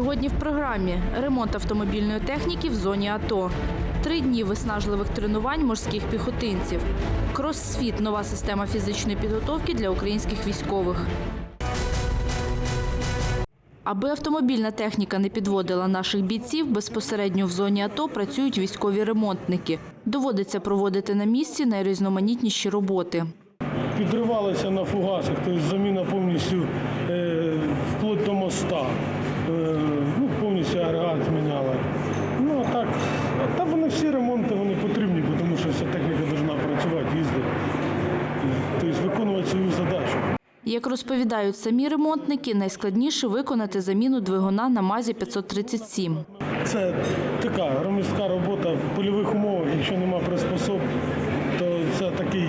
Сьогодні в програмі ремонт автомобільної техніки в зоні АТО. Три дні виснажливих тренувань морських піхотинців. Крос-світ – нова система фізичної підготовки для українських військових. Аби автомобільна техніка не підводила наших бійців, безпосередньо в зоні АТО працюють військові ремонтники. Доводиться проводити на місці найрізноманітніші роботи. підривалися на фугасах, тобто заміна повністю е, вплоть до моста. Е, ну, повністю агрегат зміняла. Ну а так, та вони всі ремонти вони потрібні, тому що вся техніка повинна працювати, їздити, тобто виконувати свою задачу. Як розповідають самі ремонтники, найскладніше виконати заміну двигуна на МАЗі 537. Це така громістка робота в польових умовах, якщо нема приспособ, то це такий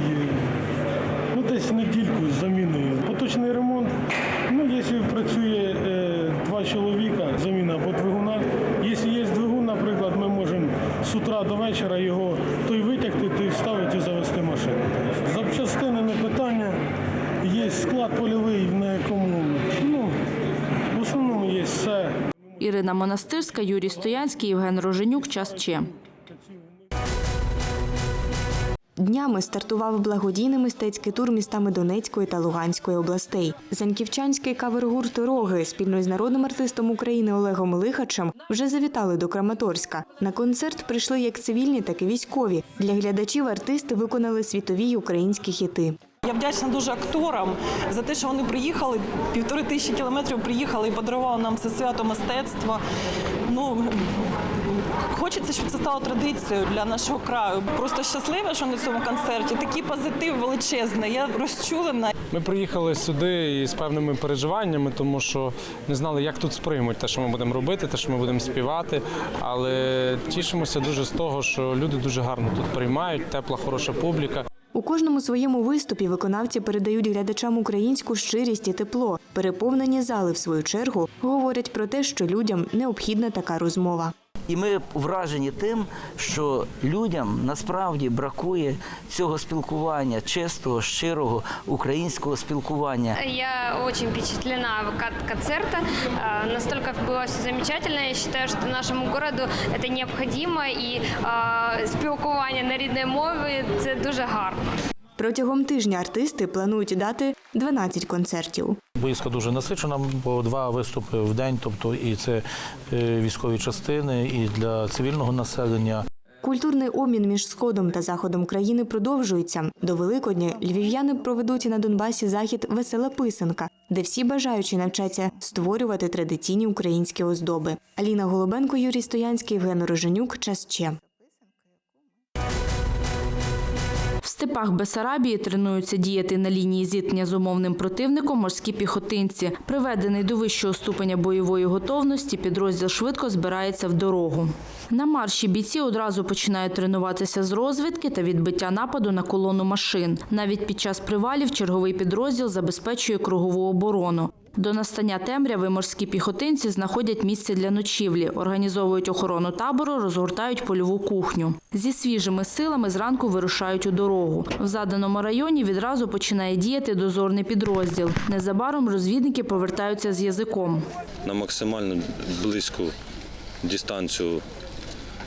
ну, десь недільку з заміною. Поточний ремонт. Ну, якщо працює е, чоловіка, заміна по двигуна. Якщо є двигун, наприклад, ми можемо з утра до вечора його той витягти, той вставити і завести машину. Запчастини не питання. Є склад польовий, на якому ну, в основному є все. Ірина Монастирська, Юрій Стоянський, Євген Роженюк. Час Че. Днями стартував благодійний мистецький тур містами Донецької та Луганської областей. Заньківчанський кавер-гурт «Роги» спільно з народним артистом України Олегом Лихачем вже завітали до Краматорська. На концерт прийшли як цивільні, так і військові. Для глядачів артисти виконали світові українські хіти. Я вдячна дуже акторам за те, що вони приїхали півтори тисячі кілометрів приїхали і подарували нам це свято мистецтва. Ну хочеться, щоб це стало традицією для нашого краю. Просто щаслива, що на цьому концерті такий позитив величезний. Я розчулена. Ми приїхали сюди із певними переживаннями, тому що не знали, як тут сприймуть те, що ми будемо робити, те, що ми будемо співати. Але тішимося дуже з того, що люди дуже гарно тут приймають, тепла, хороша публіка. У кожному своєму виступі виконавці передають глядачам українську щирість і тепло. Переповнені зали, в свою чергу, говорять про те, що людям необхідна така розмова. І ми вражені тим, що людям насправді бракує цього спілкування, чистого, щирого українського спілкування. Я очень впечатлена от концерта. А, Настолько было все замечательно. Я считаю, что нашему городу это необходимо. І спілкування на рідній мові це дуже гарно. Протягом тижня артисти планують дати 12 концертів. Боїзка дуже насичена, бо два виступи в день, тобто і це е, військові частини, і для цивільного населення. Культурний обмін між сходом та заходом країни продовжується. До Великодня львів'яни проведуть на Донбасі захід Весела писанка, де всі бажаючі навчаться створювати традиційні українські оздоби. Аліна Голубенко, Юрій Стоянський, Євген Роженюк. Час Че. Степах Бесарабії тренуються діяти на лінії зіткнення з умовним противником морські піхотинці. Приведений до вищого ступеня бойової готовності, підрозділ швидко збирається в дорогу. На марші бійці одразу починають тренуватися з розвідки та відбиття нападу на колону машин. Навіть під час привалів черговий підрозділ забезпечує кругову оборону. До настання темряви морські піхотинці знаходять місце для ночівлі, організовують охорону табору, розгортають польову кухню. Зі свіжими силами зранку вирушають у дорогу. В заданому районі відразу починає діяти дозорний підрозділ. Незабаром розвідники повертаються з язиком. на максимально близьку дистанцію,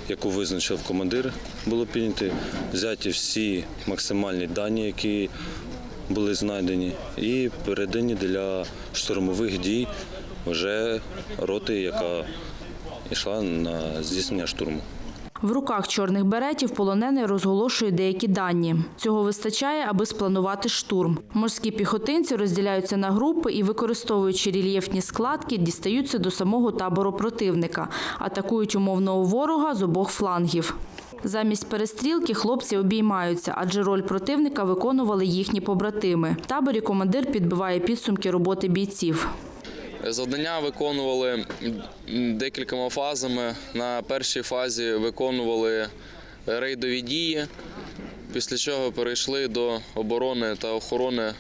яку визначив командир, було підняти, взяті всі максимальні дані, які були знайдені, і передані для штурмових дій вже роти, яка йшла на здійснення штурму. В руках чорних беретів полонений розголошує деякі дані. Цього вистачає, аби спланувати штурм. Морські піхотинці розділяються на групи і, використовуючи рельєфні складки, дістаються до самого табору противника, атакують умовного ворога з обох флангів. Замість перестрілки хлопці обіймаються, адже роль противника виконували їхні побратими. В таборі командир підбиває підсумки роботи бійців. Завдання виконували декількома фазами. На першій фазі виконували рейдові дії, після чого перейшли до оборони та охорони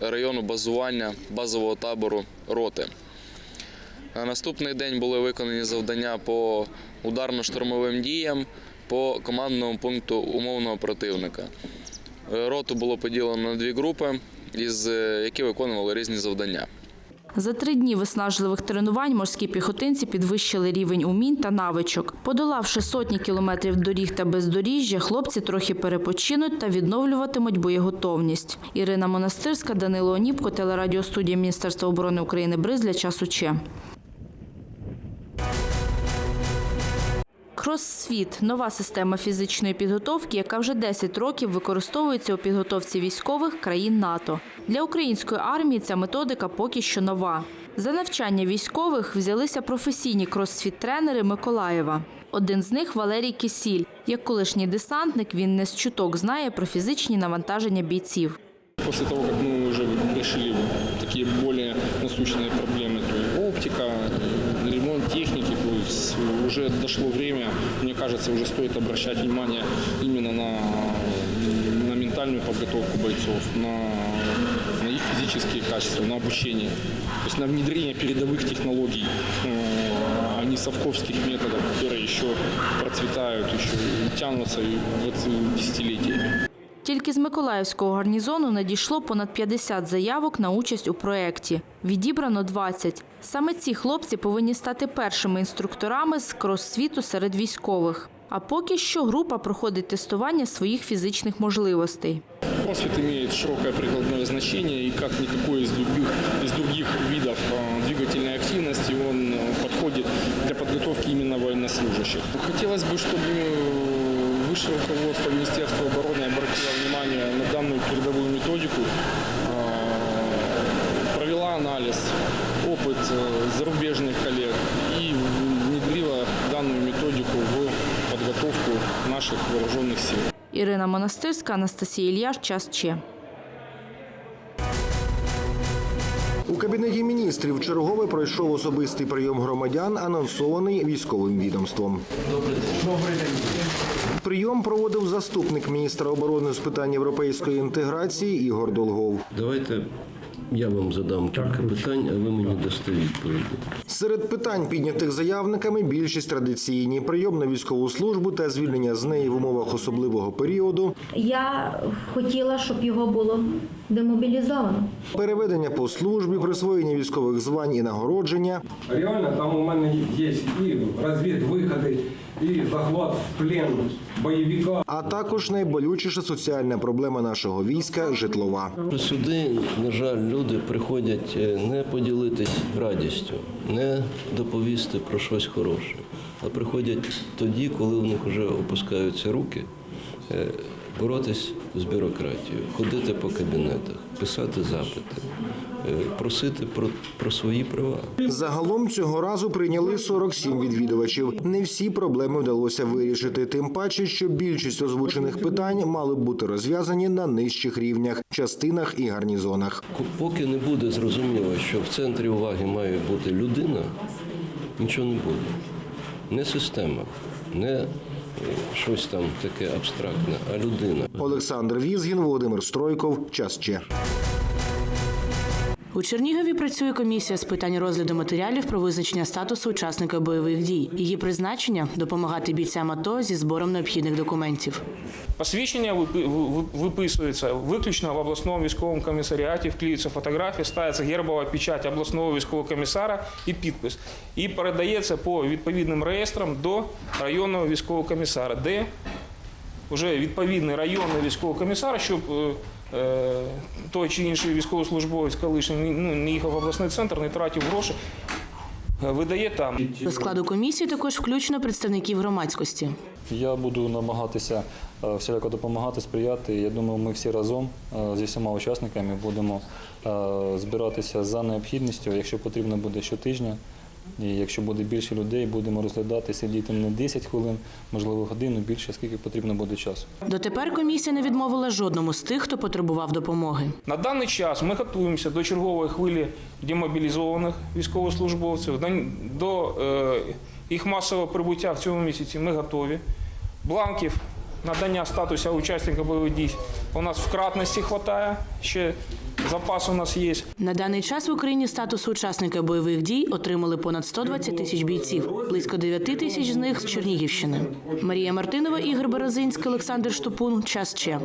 району базування базового табору роти. На наступний день були виконані завдання по ударно-штурмовим діям по командному пункту умовного противника. Роту було поділено на дві групи, е, які виконували різні завдання. За три дні виснажливих тренувань морські піхотинці підвищили рівень умінь та навичок. Подолавши сотні кілометрів доріг та бездоріжжя, хлопці трохи перепочинуть та відновлюватимуть боєготовність. Ірина Монастирська, Данило Оніпко, телерадіостудія Міністерства оборони України Бриз для часу Че. Кросфіт – нова система фізичної підготовки, яка вже 10 років використовується у підготовці військових країн НАТО. Для української армії ця методика поки що нова. За навчання військових взялися професійні кросфіт-тренери Миколаєва. Один з них Валерій Кисіль. Як колишній десантник, він не з чуток знає про фізичні навантаження бійців. После того, как мы уже решили такие более насущные проблемы, то есть оптика, Уже дошло время, мне кажется, уже стоит обращать внимание именно на, на ментальную подготовку бойцов, на, на их физические качества, на обучение, то есть на внедрение передовых технологий, э, а не совковских методов, которые еще процветают, еще тянутся вот десятилетиями. Тільки з Миколаївського гарнізону надійшло понад 50 заявок на участь у проєкті. Відібрано 20. Саме ці хлопці повинні стати першими інструкторами з крос-світу серед військових. А поки що група проходить тестування своїх фізичних можливостей. Кроссфит имеет широкое прикладное значение и как никакой из других, из других видов э, двигательной активности он э, подходит для подготовки именно военнослужащих. Хотелось бы, чтобы э, высшее руководство Министерства обороны обратило внимание на данную передовую методику, э, провела анализ, опыт э, зарубежных коллег и внедрила данную методику в подготовку наших вооруженных сил. Ірина Монастирська, Анастасія Ільяш, час Че. У кабінеті міністрів чергове пройшов особистий прийом громадян, анонсований військовим відомством. Прийом проводив заступник міністра оборони з питань європейської інтеграції Ігор Долгов. Давайте я вам задам кілька питань, а ви мені дасте відповіді. Серед питань, піднятих заявниками, більшість традиційні прийом на військову службу та звільнення з неї в умовах особливого періоду, Я хотіла, щоб його було демобілізовано. переведення по службі, присвоєння військових звань і нагородження, Реально там у мене є і розвідвиходи, і захват в плен бойовика. а також найболючіша соціальна проблема нашого війська житлова. Сюди, на жаль, люди приходять е, не поділитись радістю, не доповісти про щось хороше, а приходять тоді, коли у них вже опускаються руки, е, боротись з бюрократією, ходити по кабінетах, писати запити, е, просити про, про свої права. Загалом цього разу прийняли 47 відвідувачів. Не всі проблеми вдалося вирішити. Тим паче, що більшість озвучених питань мали б бути розв'язані на нижчих рівнях, частинах і гарнізонах. Поки не буде зрозуміло, що в центрі уваги має бути людина, нічого не буде. Не система, не щось там таке абстрактне, а людина. Олександр Візгін, Володимир Стройков. Час Че. У Чернігові працює комісія з питань розгляду матеріалів про визначення статусу учасника бойових дій. Її призначення допомагати бійцям АТО зі збором необхідних документів. Посвідчення виписується виключно в обласному військовому комісаріаті, вклеюється фотографія, ставиться гербова печать обласного військового комісара і підпис. І передається по відповідним реєстрам до районного військового комісара, де вже відповідний районний військовий комісар, щоб е, той чи інший військовослужбовець колишній ну, не їхав в обласний центр, не тратив гроші, е, видає там. До складу комісії також включено представників громадськості. Я буду намагатися е, всіляко допомагати, сприяти. Я думаю, ми всі разом е, зі всіма учасниками будемо е, збиратися за необхідністю, якщо потрібно буде щотижня. І якщо буде більше людей, будемо розглядати, сидіти не 10 хвилин, можливо, годину більше, скільки потрібно буде часу. Дотепер комісія не відмовила жодному з тих, хто потребував допомоги. На даний час ми готуємося до чергової хвилі демобілізованих військовослужбовців. До- До е, їх масового прибуття в цьому місяці ми готові. Бланків надання статусу учасника бойових дій у нас в кратності вистачає, ще запас у нас є. На даний час в Україні статус учасника бойових дій отримали понад 120 тисяч бійців. Близько 9 тисяч з них з Чернігівщини. Марія Мартинова, Ігор Березинський, Олександр Штупун. Час Че.